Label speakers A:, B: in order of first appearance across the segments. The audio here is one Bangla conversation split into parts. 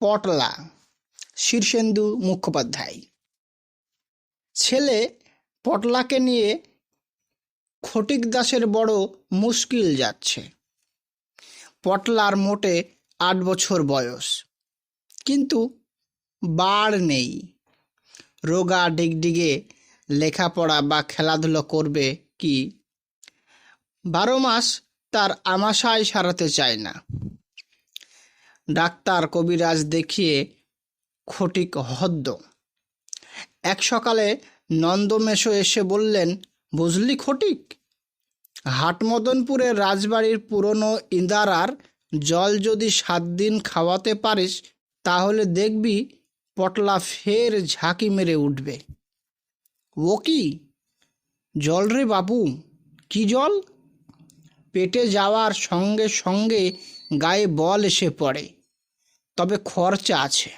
A: পটলা। শীর্ষেন্দু মুখোপাধ্যায়। ছেলে পটলাকে নিয়ে খটিক দাসের বড় মুশকিল যাচ্ছে। পটলার মোটে আট বছর বয়স, কিন্তু বাড় নেই। রোগা ডিগডিগে লেখাপড়া বা খেলাধুলো করবে কি? বারো মাস তার আমাশায় সারাতে চায় না। ডাক্তার কবিরাজ দেখিয়ে খটিক হদ্দ। এক সকালে নন্দমেশো এসে বললেন, বুঝলি খটিক? হাটমদনপুরের রাজবাড়ির পুরনো ইন্দারার জল যদি সাত দিন খাওয়াতে পারিস, তাহলে দেখবি পটলা ফের ঝাঁকি মেরে উঠবে। ও কি? জল রে বাপু, কি জল? পেটে যাওয়ার সঙ্গে সঙ্গে গায়ে বল এসে পড়ে। তবে খরচা আছে।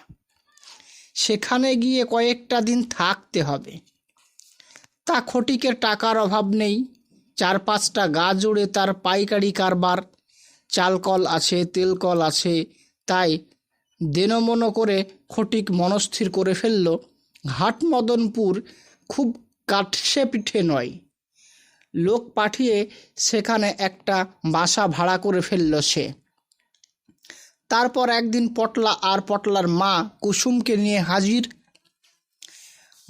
A: সেখানে গিয়ে কয়েকটা দিন থাকতে হবে। তা খটিকের টাকার অভাব নেই। চার পাঁচটা গা জুড়ে তার পাইকারি কারবার। চালকল আছে তেলকল আছে। তাই দেনমনো করে খটিক মনস্থির করে ফেলল। হাটমদনপুর খুব কাঠসে পিঠে নয়। লোক পাঠিয়ে সেখানে একটা বাসা ভাড়া করে ফেলল সে। তারপর একদিন পটলা আর পটলার মা কুসুমকে নিয়ে হাজির।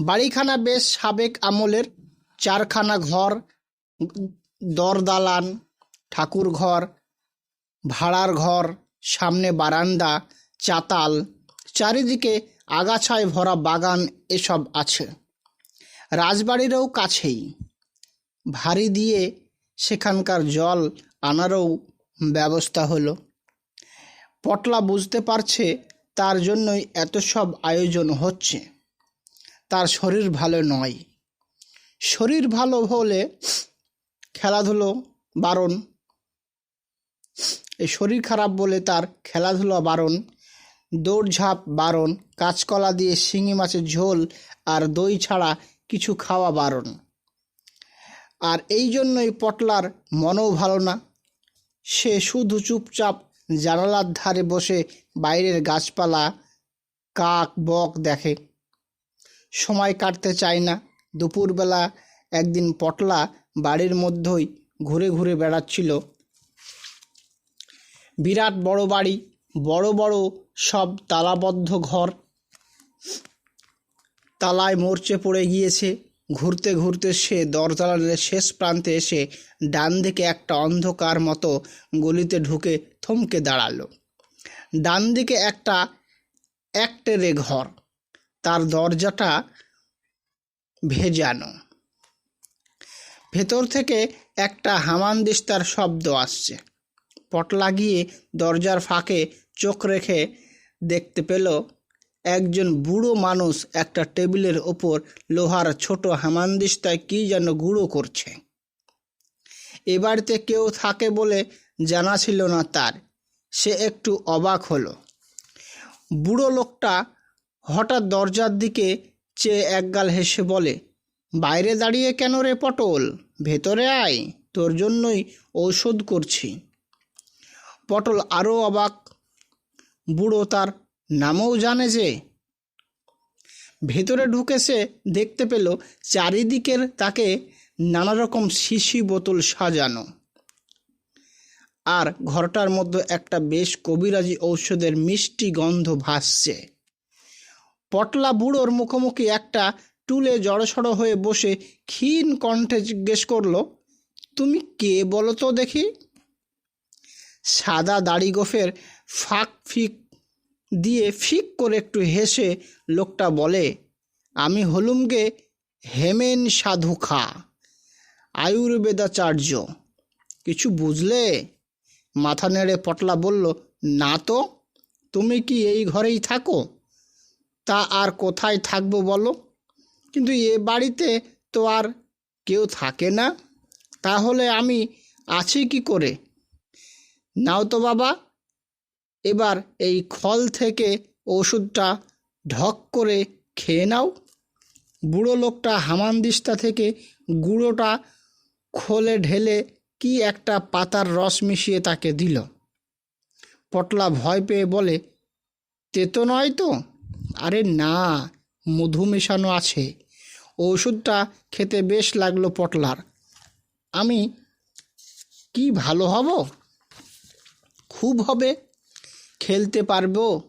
A: বাড়িখানা বেশ সাবেক আমলের চারখানা ঘর, দরদালান, ঠাকুর ঘর, ভাড়ার ঘর, সামনে বারান্দা, চাতাল, চারিদিকে আগাছায় ভরা বাগান এসব আছে। রাজবাড়িরও কাছেই। ভারী দিয়ে সেখানকার জল আনারও ব্যবস্থা হলো। পটলা বুঝতে পারছে তার জন্যই এত সব আয়োজন হচ্ছে। তার শরীর ভালো নয়। শরীর ভালো হলে খেলাধুলো বারণ। এই শরীর খারাপ বলে তার খেলাধুলা বারণ, দৌড়ঝাঁপ বারণ, কাঁচকলা দিয়ে শিঙি মাছের ঝোল আর দই ছাড়া কিছু খাওয়া বারণ। আর এই জন্যই পটলার মনও ভালো না। সে শুধু চুপচাপ জানালার ধারে বসে বাইরের গাছপালা কাক বক দেখে। সময় কাটতে চায় না। দুপুরবেলা একদিন পটলা বাড়ির মধ্যেই ঘুরে ঘুরে বেড়াচ্ছিল। বিরাট বড় বাড়ি, বড় বড় সব তালাবদ্ধ ঘর। তালায় মরচে পড়ে গিয়েছে। ঘুরতে ঘুরতে সে দরজালের শেষ প্রান্তে এসে ডান দিকে একটা অন্ধকার মতো গলিতে ঢুকে থমকে দাঁড়াল। ডান দিকে একটা একটেরে ঘর, তার দরজাটা ভেজানো। ভেতর থেকে একটা হামানদিস্তার শব্দ আসছে। পট লাগিয়ে দরজার ফাঁকে চোখ রেখে দেখতে পেল, একজন বুড়ো মানুষ একটা টেবিলের ওপর লোহার ছোট হামানদিস্তায় কী যেন গুঁড়ো করছে। এ বাড়িতে কেউ থাকে বলে জানা ছিল না তার। সে একটু অবাক হলো। বুড়ো লোকটা হঠাৎ দরজার দিকে চেয়ে একগাল হেসে বলে, বাইরে দাঁড়িয়ে কেন রে পটল? ভেতরে আয়, তোর জন্যই ঔষধ করছি। পটল আরও অবাক, বুড়ো তার নামও জানে যে। ভেতরে ঢুকে সে দেখতে পেল, চারিদিকের তাকে নানা রকম শিশি বোতল সাজানো। আর ঘরটার মধ্যে একটা বেশ কবিরাজি ঔষধের মিষ্টি গন্ধ ভাসছে। পটলা বুড়োর মুখোমুখি একটা টুলে জড়সড় হয়ে বসে ক্ষীণ কণ্ঠে জিজ্ঞেস করল, তুমি কে বলো তো দেখি? সাদা দাড়ি গোফের ফাঁক ফিক দিয়ে ফিক করে একটু হেসে লোকটা বলে, আমি হলুমগে হেমেন সাধু খা, আয়ুর্বেদাচার্য। কিছু বুঝলে? মাথা নেড়ে পটলা বলল, না তো, তুমি কি এই ঘরেই থাকো? তা আর কোথায় থাকব বলো? কিন্তু এ বাড়িতে তো আর কেউ থাকে না। তাহলে আমি আছি কি করে? নাও তো বাবা। এবার এই খল থেকে ওষুধটা ঢক করে খেয়ে নাও। বুড়ো লোকটা হামানদিস্তা থেকে গুঁড়োটা খোলে ঢেলে কি একটা পাতার রস মিশিয়ে তাকে দিল। পটলা ভয় পেয়ে বলে তেতো নয় তো? আরে না, মধু মেশানো আছে। ওষুধটা খেতে বেশ লাগল পটলার। আমি কি ভালো হব? খুব হবে। খেলতে পারব।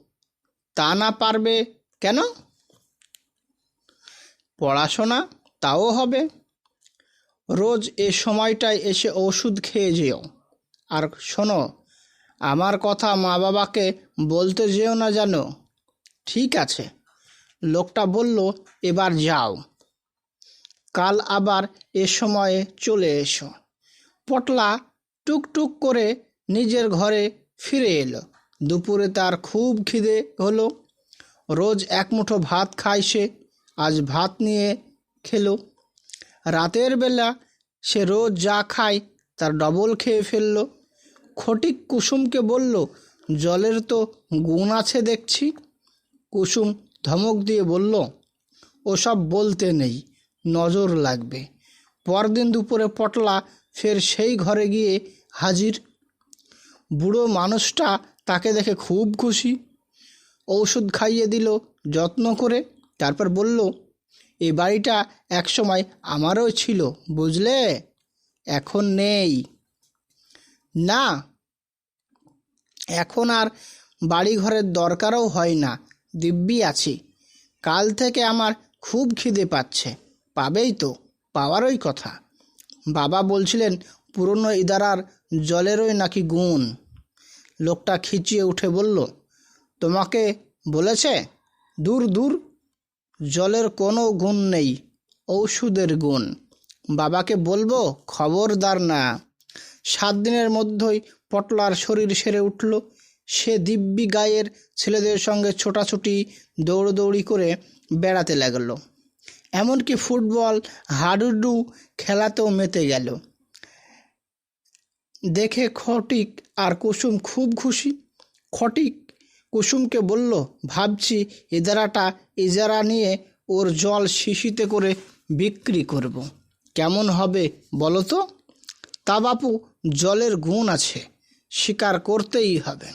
A: তা না পারবে কেন? পড়াশোনা, তাও হবে। রোজ এ সময়টায় এসে ওষুধ খেয়ে যেও। আর শোনো, আমার কথা মা বাবাকে বলতে যেও না জানো ঠিক আছে। লোকটা বলল, এবার যাও। কাল আবার এ সময়ে চলে এসো। পটলা টুকটুক করে নিজের ঘরে ফিরে এলো। দুপুরে তার খুব খিদে হলো। রোজ এক মুঠো ভাত খায় সে। আজ ভাত নিয়ে খেলো। রাতের বেলা সে রোজ যা খায় তার ডবল খেয়ে ফেলল। খটিক কুসুমকে বলল, জলের তো গুণ আছে দেখছি। কুসুম ধমক দিয়ে বলল, ওসব বলতে নেই, নজর লাগবে। পরদিন দুপুরে পটলা ফের সেই ঘরে গিয়ে হাজির। বুড়ো মানুষটা তাকে দেখে খুব খুশি। ঔষধ খাইয়ে দিল, যত্ন করে, তারপর বলল এই বাড়িটা একসময় আমারও ছিল, বুঝলে? এখন নেই। না, এখন আর বাড়ি ঘরের দরকারও হয় না, দিব্যি আছি। কাল থেকে আমার খুব খিদে পাচ্ছে, পাবেই তো, পাওয়ারই কথা। বাবা বলছিলেন, পুরনো ইদারার জলেরই নাকি গুণ? লোকটা খিচিয়ে উঠে বলল, তোমাকে বলেছে? দূর দূর। জলের কোনো গুণ নেই, ঔষধের গুণ। বাবাকে বলব, খবরদার না। সাত দিনের মধ্যেই পটলার শরীর সেরে উঠল। সে দিব্যি গায়ের ছেলেদের সঙ্গে ছোটাছুটি, দৌড়দৌড়ি করে বেড়াতে লাগল। এমনকি ফুটবল, হাডুডু খেলাতেও মেতে গেল। দেখে খটিক আর কুসুম খুব খুশি। খটিক কুসুমকে বলল, ভাবছি ইজারাটা ইজারা নিয়ে ওর জল শিশিতে করে বিক্রি করব। কেমন হবে বলো তো? তা বাপু, জলের গুণ আছে স্বীকার করতেই হবে।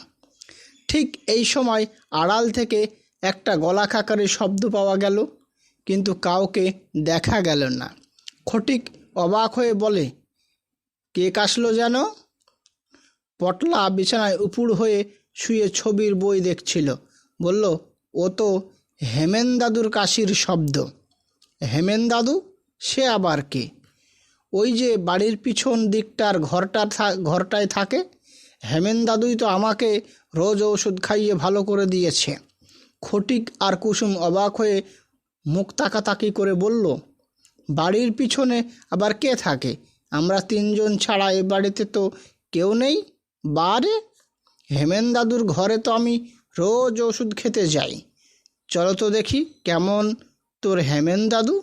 A: ঠিক এই সময় আড়াল থেকে একটা গলা খাকারের শব্দ পাওয়া গেল, কিন্তু কাউকে দেখা গেল না। খটিক অবাক হয়ে বলে, কে কাশলো যেন? পটলা বিছানায় উপুড় হয়ে শুয়ে ছবির বই দেখছিল। বলল, ও তো হেমেন দাদুর কাশির শব্দ। হেমেন দাদু সে আবার কে? ওই যে বাড়ির পিছন দিকটার ঘরটা ঘরটায় থাকে হেমেন দাদুই তো আমাকে রোজ ওষুধ খাইয়ে ভালো করে দিয়েছে। খটিক আর কুসুম অবাক হয়ে মুখ তাকাতাকি করে বলল, বাড়ির পিছনে আবার কে থাকে? আমরা তিনজন ছাড়া এ বাড়িতে তো কেউ নেই বারে হেমেন দাদুর ঘরে তো আমি রোজ ওষুধ খেতে যাই। চলো তো দেখি কেমন তোর হেমেন দাদু।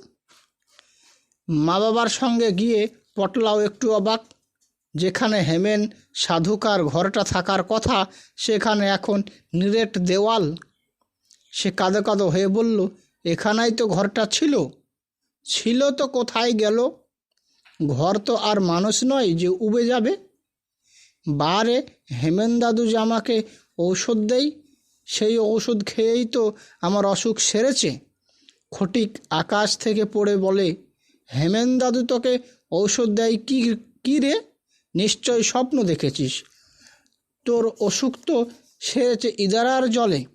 A: মা বাবার সঙ্গে গিয়ে পটলাও একটু অবাক। যেখানে হেমেন সাধুকার ঘরটা থাকার কথা, সেখানে এখন নিরেট দেওয়াল। সে কাঁদো কাঁদো হয়ে বলল, এখানেই তো ঘরটা ছিল। ছিল তো কোথায় গেল? ঘর তো আর মানুষ নয় যে উবে যাবে। বারে হেমেন দাদু যে আমাকে ঔষধ দেই সেই ঔষধ খেয়েই তো আমার অসুখ সেরেছে। খটিক আকাশ থেকে পড়ে বলে, হেমেন দাদু তোকে ঔষধ দেয় কি, কী রে? নিশ্চয় স্বপ্ন দেখেছিস। তোর অসুখ তো সেরেছে ইদারার জলে।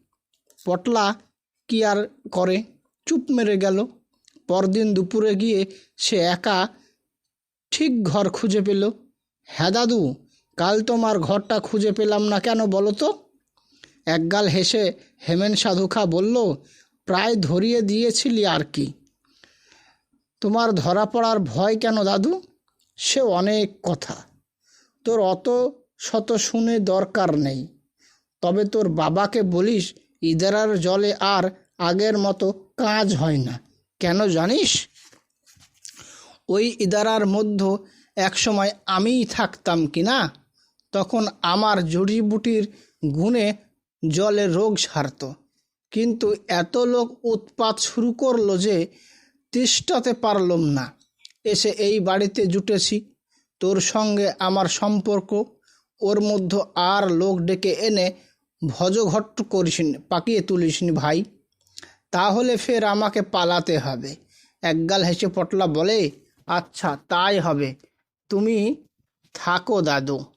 A: পটলা কি আর করে? চুপ মেরে গেল। পরদিন দুপুরে গিয়ে সে একা ঠিক ঘর খুঁজে পেল। হ্যাঁ দাদু, কাল তোমার ঘরটা খুঁজে পেলাম না কেন বলো তো? একগাল হেসে হেমেন সাধুখা বলল, প্রায় ধরিয়ে দিয়েছিলি আর কি। তোমার ধরা পড়ার ভয় কেন দাদু? সে অনেক কথা। তোর অত শত শুনে দরকার নেই। তবে তোর বাবাকে বলিস, ইদারার জলে আর আগের মতো কাজ হয় না। কেন জানিস? ওই ইদারার মধ্য একসময় আমিই থাকতাম কি না তখন আমার জড়িবুটির গুণে জলে রোগ সারত। কিন্তু এত লোক উৎপাত শুরু করল যে তিষ্টাতে পারলাম না। এসে এই বাড়িতে জুটেছি। তোর সঙ্গে আমার সম্পর্ক। ওর মধ্যে আর লোক ডেকে এনে ভজঘট্ট করিস পাকিয়ে তুলিস ভাই। তাহলে ফের আমাকে পালাতে হবে। একগাল হেসে পটলা বলে আচ্ছা তাই হবে। তুমি থাকো দাদু।